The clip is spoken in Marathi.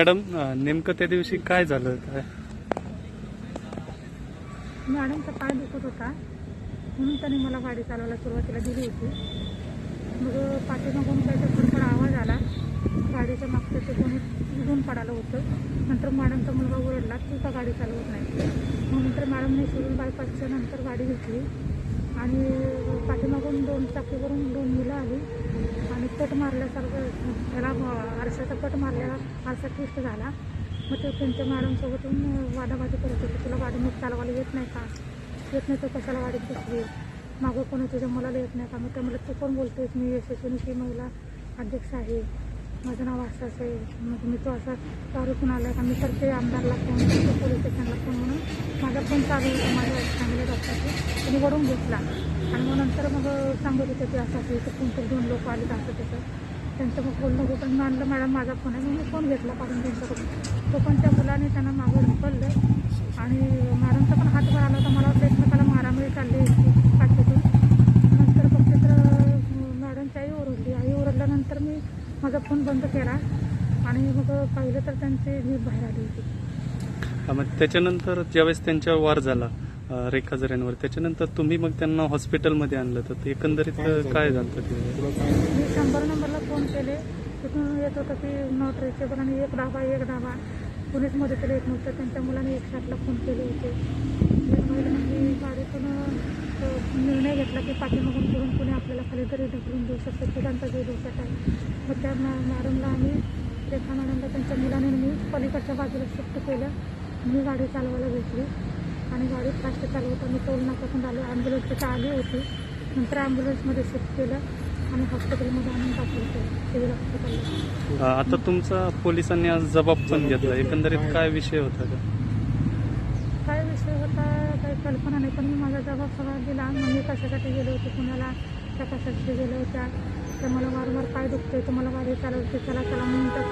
मॅडम नेमकं त्या दिवशी काय झालं? काय? मॅडमचा पाय दुखत होता. म्हणून त्याने मला गाडी चालवायला सुरुवातीला दिली होती. मग पाठीमागून काहीतरी खडखड आवाज आला. गाडीच्या मागचं ते कोणी उडून पडालं होतं. नंतर मॅडमचा मुलगा ओरडला तू का गाडी चालवत नाही? मग नंतर मॅडमने सुरून बायपासच्या नंतर गाडी घेतली. आणि पाठीमागून दोन चाकीवरून दोन मुलं आली. पट मारल्यासारखं त्याला आरशाचा पट मारलेला आरसा ट्विस्ट झाला. मग ते त्यांच्या मॅडमसोबत येऊन वादावादी करत होते? तुला गाडी मग चालवायला येत नाही का? येत नाही तर कशाला गाडी बसली मागं कोणी तुझ्या मुलाला येत नाही का? मग त्या म्हणलं तू कोण बोलतेस मी यशस्वीची महिला अध्यक्ष आहे. माझं नाव असं आहे. मग मी तो असा दारूतून आला का? मी करते आमदारला फोन पण चालू होता माझ्या फॅमिली डॉक्टरचे त्यांनी वरून घेतला. आणि मग नंतर मग सांगत होते ते असं असं इथं कोणतरी दोन लोक आले असं त्याचं त्यांचं मग बोलणं होतं. मानलं मॅडम माझा फोन आहे. मी फोन घेतला काढून त्यांच्याकडून? तो पण त्या मुलाने त्यांना मागं ढकललं. आणि मॅडमचा पण हात आला होता. मला वाटलं एकमेकाला मारामारी चालली होती पाठीतून. नंतर फक्त तर मॅडमची आई ओरडली. आई ओरडल्यानंतर मी माझा फोन बंद केला. आणि मग पाहिलं तर त्यांची जीभ बाहेर आली होती. मग त्याच्यानंतर ज्यावेळेस त्यांच्यावर वार झाला रेखा जऱ्यांवर त्याच्यानंतर तुम्ही मग त्यांना हॉस्पिटलमध्ये आणलं. तर ते एकंदरीत काय झालं? ते मी शंभर नंबरला फोन केले. तिथून येत होतं की नॉट रिचेबल आणि एक डाबा एक डाबा कुणीच मदतीला येत नव्हतं. त्यांच्या मुलाने एक साठला फोन केले होते. गाडीतून निर्णय घेतला की पाठीमागून करून कुणी आपल्याला खाली तरी ढकलून देऊ शकतं. तिघांचा जे धोक्यात आहे. मग त्या मॅडमला आम्ही रेखा मॅडमला त्यांच्या मुलाने मी पलीकडच्या बाजूला शिफ्ट केलं. मी गाडी चालवायला घेतली. आणि गाडी फास्ट चालवताना टोल नाक्यातून आलो. ॲम्ब्युलन्स तिथं आली होती. नंतर ॲम्ब्युलन्समध्ये शिफ्ट केलं आणि हॉस्पिटलमध्ये आणून दाखल केलं. सिव्हिल हॉस्पिटलला अं, आता तुमचा पोलिसांनी आज जबाब पण घेतला. एकंदरीत काय विषय होता का? काय विषय होता काही कल्पना नाही. पण मी माझा जबाब सगळा दिला मग मी कशासाठी गेले होते? पुण्याला त्या कशासाठी गेल्या होत्या? त्या मला वारंवार पाय दुखते तर मला गाडी चालवते. चला चला. म्हणून त्या